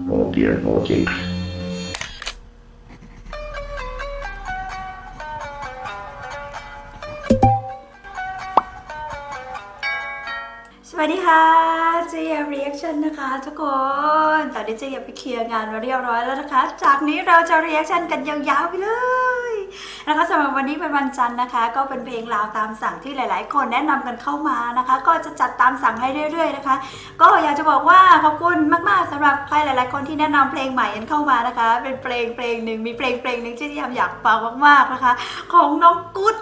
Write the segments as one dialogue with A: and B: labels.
A: Oh dear, okay.
B: สวัสดีค่ะเจียรีแอคชั่นนะคะทุกคน ตอนนี้เจียไปเคลียร์งานมาเรียบร้อยแล้วนะคะ จากนี้เราจะรีแอคชั่นกันยาวๆไปเลย นะคะสำหรับวันนี้เป็นวันจันทร์นะคะ ก็เป็นเพลงลาวตามสั่งที่หลาย ๆ คนแนะนำกันเข้ามานะคะ ก็จะจัดตามสั่งให้เรื่อย ๆ นะคะ ก็อยากจะบอกว่าขอบคุณมาก ๆสำหรับใครหลาย ๆ คนที่แนะนำเพลงใหม่กันเข้ามานะคะ เป็นเพลงเพลงหนึ่งมีเพลงเพลงหนึ่งที่ยามอยากฟังมาก ๆ นะคะ ของน้องกุ๊ด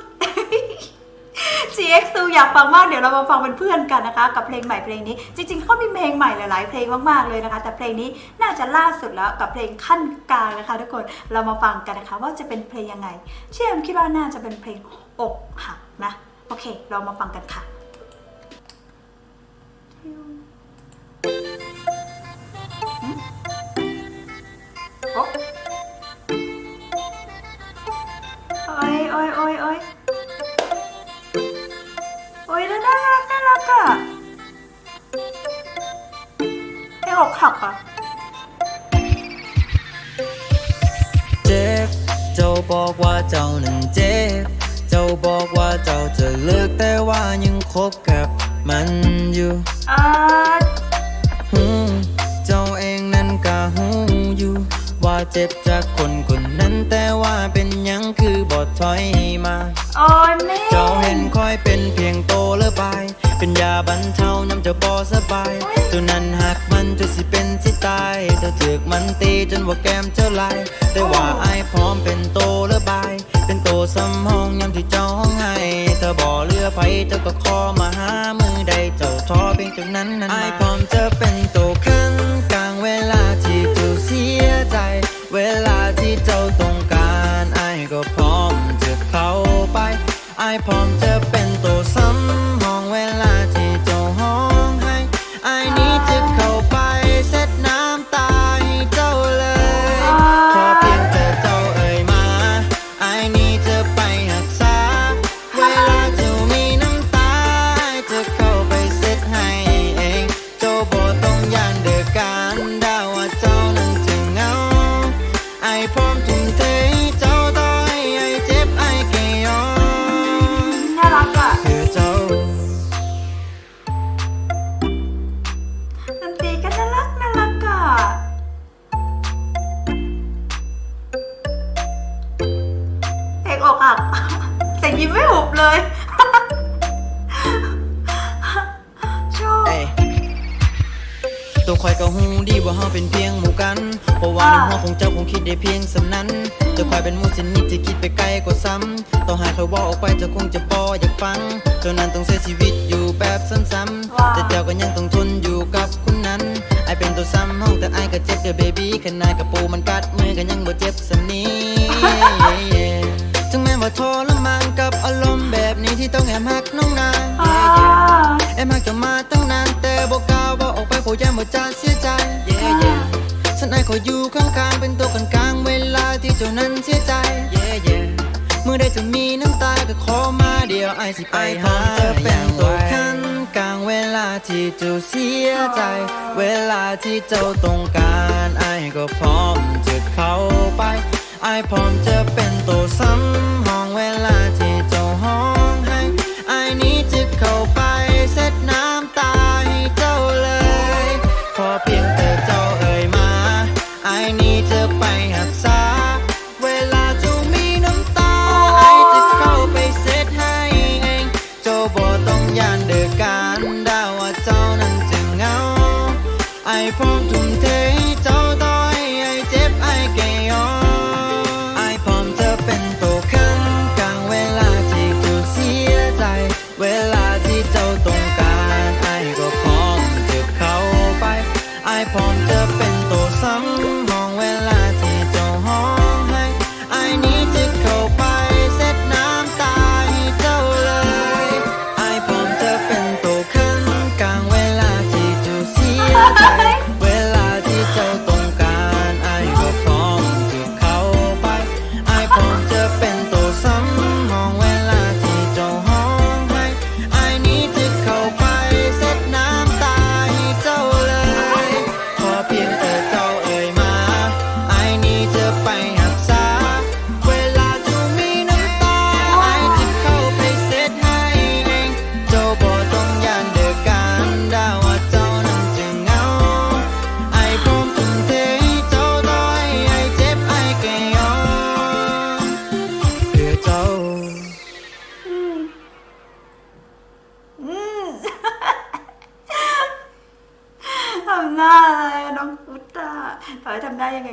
B: CX2 อยากฟังมากเดี๋ยวเรามาฟังเป็นเพื่อนกันนะคะ กับเพลงใหม่เพลงนี้ จริงๆเขามีเพลงใหม่หลาย ๆ เพลงมากๆเลยนะคะ แต่เพลงนี้น่าจะล่าสุดแล้วกับเพลงขั้นกลางนะคะ ทุกคนเรามาฟังกันนะคะ ว่าจะเป็นเพลงยังไง เชื่อมคิดว่าน่าจะเป็นเพลงอกหักนะโอเค เรามาฟังกันค่ะโอ้ยโอ้ยโอ้ยโอ้ย น่ารักน่ารักอะไอ้อกหักอะ
C: เจ็บ เจ้าบอกว่าเจ้านั้นเจ็บ เจ้าบอกว่าเจ้าจะเลิกแต่ว่ายังคบกับมันอยู่
B: อ่า
C: ว่าเจ็บจากคนคนนั้นแต่ว่าเป็นหยังคือบอดถอยมา
B: โอ้ยแม่
C: เจ้าเห็นคอยเป็นเพียงโตเลือบาย เป็นยาบรรเทายำเจ้าบอสบายตัวนั้นหักมันจนสิเป็นสิตายเจ้าถึกมันตีจนว่าแก้มเจ้าลายแต่ว่าไอายพร้อมเป็นโตเลือบาย เป็นโตซ้ำห้องยำที่เจ้าห้องให้เธอบ่อเรือไผเจ้าก็ขอมาหามือใดเจ้าท้อเพียงจุดนั้นนั้นไอายพร้อมจะเป็นโตขึ้น ยิ้มไม่หุบเล
B: ย ชอบ
C: เอ้ยตัวคอยก็หูดีว่าเฮาเป็นเพียงหมู่กันเพราะว่าในหัวของเจ้าคงคิดได้เพียงสำนั้นเจ้าคอยเป็นหมู่สินิดที่คิดไปไกลกว่าซ้ำต่อให้คอยเว่าออกไปเจ้าคงจะบ่อยากฟังเจ้านั้นต้องใช้ชีวิตอยู่แบบซ้ำ
B: ว้าว
C: ๆแต่เจ้าก็ยังต้องทนอยู่กับคนนั้นไอเป็นตัวซ้ำห้องแต่ไอก็เจ็บเด้อเบบี้ขนาดกระปูมันกัดมือก็ยังบ่เจ็บสำนี้ จะมีน้ำตาก็ขอมาเดียวไอสิไปหาจะเป็นตัวขันกลางเวลาที่เจ้าเสียใจ เวลาที่เจ้าต้องการไอก็พร้อมจะเข้าไปไอพร้อมจะเป็นตัวซ้ำห้องเวลาที่เจ้าห้อง ยานเดือการดาว่าเจ้านั้นจะเหงาไอพร้อมทุ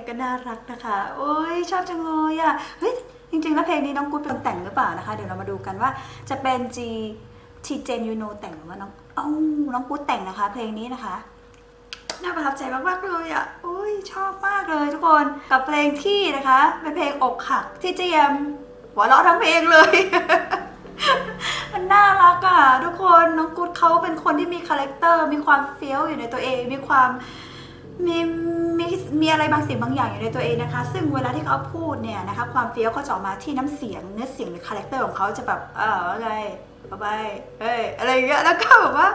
B: ก็น่ารักนะคะ โอ้ยชอบจังเลยอะ เฮ้ย จริงๆ แล้วเพลงนี้น้องกู๊ดเป็นคนแต่งหรือเปล่านะคะ เดี๋ยวเรามาดูกันว่าจะเป็น G T J N U N O แต่งหรือว่าน้องเอ้าน้องกู๊ดแต่งนะคะ เพลงนี้นะคะ น่าประทับใจมากๆเลยอะโอ้ยชอบมากเลยทุกคน กับเพลงที่นะคะ เป็นเพลงอกหักที่เจียมหัวเราะทั้งเพลงเลย มันน่ารักอะทุกคนน้องกู๊ดเขาเป็นคนที่มีคาแรคเตอร์ มีความเฟี้ยวอยู่ในตัวเอง มีความมี มีอะไรบางสิ่งบางอย่างอยู่ในตัวเองนะคะ ซึ่งเวลาที่เขาพูดเนี่ยนะคะความเฟี้ยวเขาจะออกมาที่น้ำเสียงเนื้อเสียงหรือคาแรคเตอร์ของเขาจะแบบเอออะไรบ๊ายบายเฮ้ยอะไรอย่างเงี้ยแล้วก็แบบว่า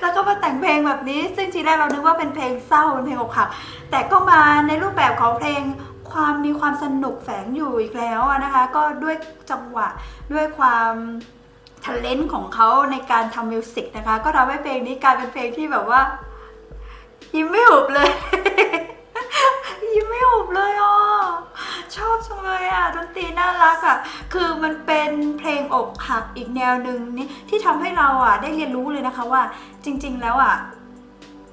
B: แล้วก็มาแต่งเพลงแบบนี้ ซึ่งทีแรกเรานึกว่าเป็นเพลงเศร้าเป็นเพลงอกหักแต่ก็มาในรูปแบบของเพลงความมีความสนุกแฝงอยู่อีกแล้วนะคะ ก็ด้วยจังหวะด้วยความท a เลนต์ของเขาในการทำมิวสิกนะคะ ก็ทำให้เพลงนี้กลายเป็นเพลงที่แบบว่ายิ้มไม่หุบเลย บเลยอะ ชอบจังเลยอะ ดนตรีน่ารักอะ คือมันเป็นเพลงอกหักอีกแนวหนึ่งนี่ที่ทำให้เราอะ ได้เรียนรู้เลยนะคะว่า จริง ๆ แล้วอะ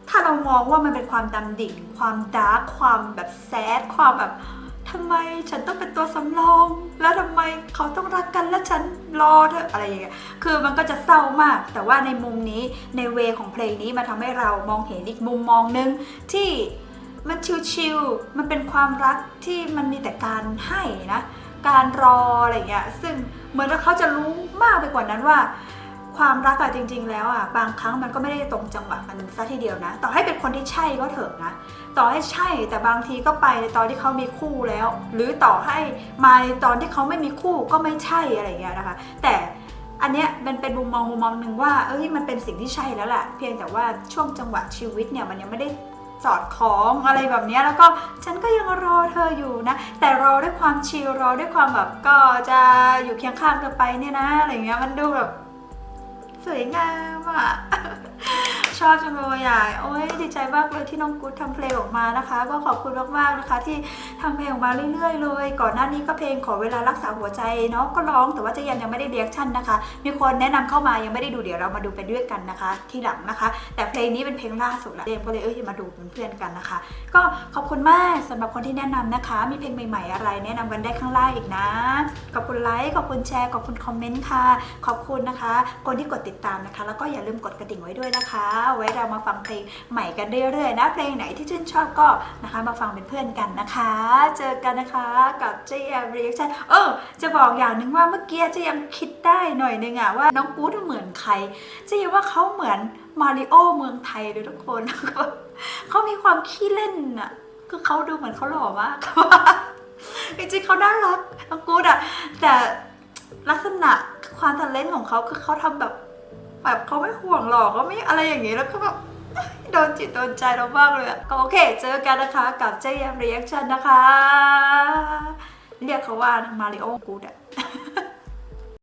B: ถ้าเรามองว่ามันเป็นความดำดิ่ง ความดาร์กความแบบแซดความแบบทำไมฉันต้องเป็นตัวสำรอง แล้วทำไมเขาต้องรักกันแล้วฉันรอเธออะไรอย่างเงี้ย คือมันก็จะเศร้ามาก แต่ว่าในมุมนี้ในเวของเพลงนี้มาทำให้เรามองเห็นอีกมุมมองหนึงที่ มันชิลๆ มันเป็นความรักที่มันมีแต่การให้นะ การรออะไรอย่างเงี้ย ซึ่งเหมือนว่าเขาจะรู้มากไปกว่านั้นว่า ความรักอะจริง ๆ แล้วอะบางครั้งมันก็ไม่ได้ตรงจังหวะกันซะทีเดียวนะ ต่อให้เป็นคนที่ใช่ก็เถอะนะ ต่อให้ใช่แต่บางทีก็ไปในตอนที่เขามีคู่แล้ว หรือต่อให้มาในตอนที่เขาไม่มีคู่ก็ไม่ใช่อะไรอย่างเงี้ยนะคะ แต่อันเนี้ยมันเป็นมุมมองมุมมองหนึ่งว่า เอ้ยมันเป็นสิ่งที่ใช่แล้วแหละเพียงแต่ว่าช่วงจังหวะชีวิตเนี่ยมันยังไม่ได้ สอดคล้องอะไรแบบนี้แล้วก็ฉันก็ยังรอเธออยู่นะ แต่รอด้วยความชิลรอด้วยความแบบก็จะอยู่เคียงข้างเธอไปเนี่ยนะอะไรเงี้ยมันดูแบบ สวยงามอะ ชอบจังเลยอะโอ้ยดีใจมากเลยที่น้องกู๊ดทำเพลงออกมานะคะ ก็ขอบคุณมากๆนะคะ ที่ทำเพลงออกมาเรื่อยๆเลย ก่อนหน้านี้ก็เพลงขอเวลารักษาหัวใจเนาะก็ร้องแต่ว่าเจะยังยังไม่ได้เรียกชั่นนะคะ มีคนแนะนำเข้ามายังไม่ได้ดูเดี๋ยวเรามาดูไปด้วยกันนะคะ ที่หลังนะคะ แต่เพลงนี้เป็นเพลงล่าสุดละเจมก็เลยเอ้ยมาดูเป็นเพื่อนกันนะคะ ก็ขอบคุณมากสำหรับคนที่แนะนำนะคะ มีเพลงใหม่ๆอะไร แนะนำกันได้ข้างล่างอีกนะขอบคุณไลค์ขอบคุณแชร์ขอบคุณคอมเมนต์ค่ะ ขอบคุณนะคะ คนที่กดติดตามนะคะ แล้วก็อย่าลืมกดกระดิ่งไว้ด้วยนะคะ ไว้เรามาฟังเพลงใหม่กันเรื่อยๆนะ เพลงไหนที่ชื่นชอบก็นะคะมาฟังเป็นเพื่อนกันนะคะ เจอกันนะคะกับ JM Reaction เออจะบอกอย่างหนึ่งว่าเมื่อกี้เจะยังคิดได้หน่อยนึงอะว่าน้องกู๊ดเหมือนใครเจะยังว่าเขาเหมือนมาริโอเมืองไทยเลยทุกคนเขามีความขี้เล่นอะคือเขาดูเหมือนเขาหล่อมากจริงๆเขาน่ารักน้องกู๊ดอะแต่ลักษณะความทะเล่นของเขาคือเขาทำแบบ แบบเขาไม่ห่วงหรอกก็ไม่อะไรอย่างงี้แล้วก็แบบโดนจิตโดนใจเราบ้างเลยอะก็โอเค เจอกันนะคะกับเจยมรีแอคชั่นนะคะ เรียกเขาว่ามาริโอกูดอะ